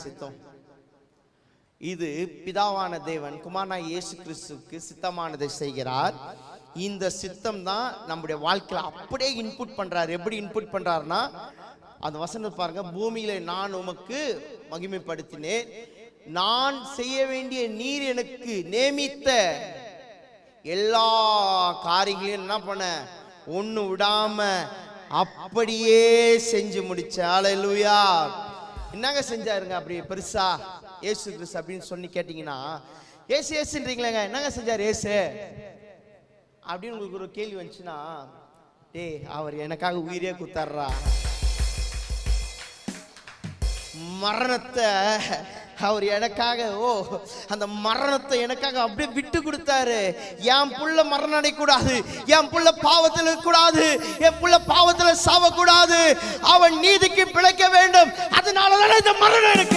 சித்தம். இது பிதாவான தேவன் குமாரனா இயேசு கிறிஸ்துக்கு சித்தமானதை செய்கிறார். இந்த சித்தம் தான் நம்முடைய வாழ்க்கையில அப்படியே இன்புட் பண்றார். எப்படி இன்புட் பண்றாருன்னா அந்த வசனம் பாருங்க பூமியில நான் உமக்கு மகிமைப்படுத்தினேன். நான் செய்ய வேண்டிய நீர் எனக்கு நியமித்த எல்லா காரியங்களையும் என்ன பண்ண ஒண்ணு விடாம அப்படியே செஞ்சு முடிச்ச ஹalleluya என்னங்க செஞ்சாருங்க அப்படி பெருசா? ஏசு கிறிஸ்து அப்படின்னு சொல்லி கேட்டீங்கன்னா ஏசு ஏசுன்றீங்களேங்க. என்னங்க செஞ்சார் ஏசு? அப்படின்னு உங்களுக்கு ஒரு கேள்வி வந்துச்சுன்னா டேய் அவர் எனக்காக உயிரே குத்தாடுறா மரணத்தை அவர் எனக்காக ஓ அந்த மரணத்தை எனக்காக அப்படியே விட்டு கொடுத்தாரு. என் புள்ள மரணம் அடையக்கூடாது. என் புள்ள பாவத்தில் இருக்கக்கூடாது. என் புள்ள பாவத்தில் சாவக்கூடாது. அவன் நீதிக்கு பிழைக்க வேண்டும். மரணம் எனக்கு.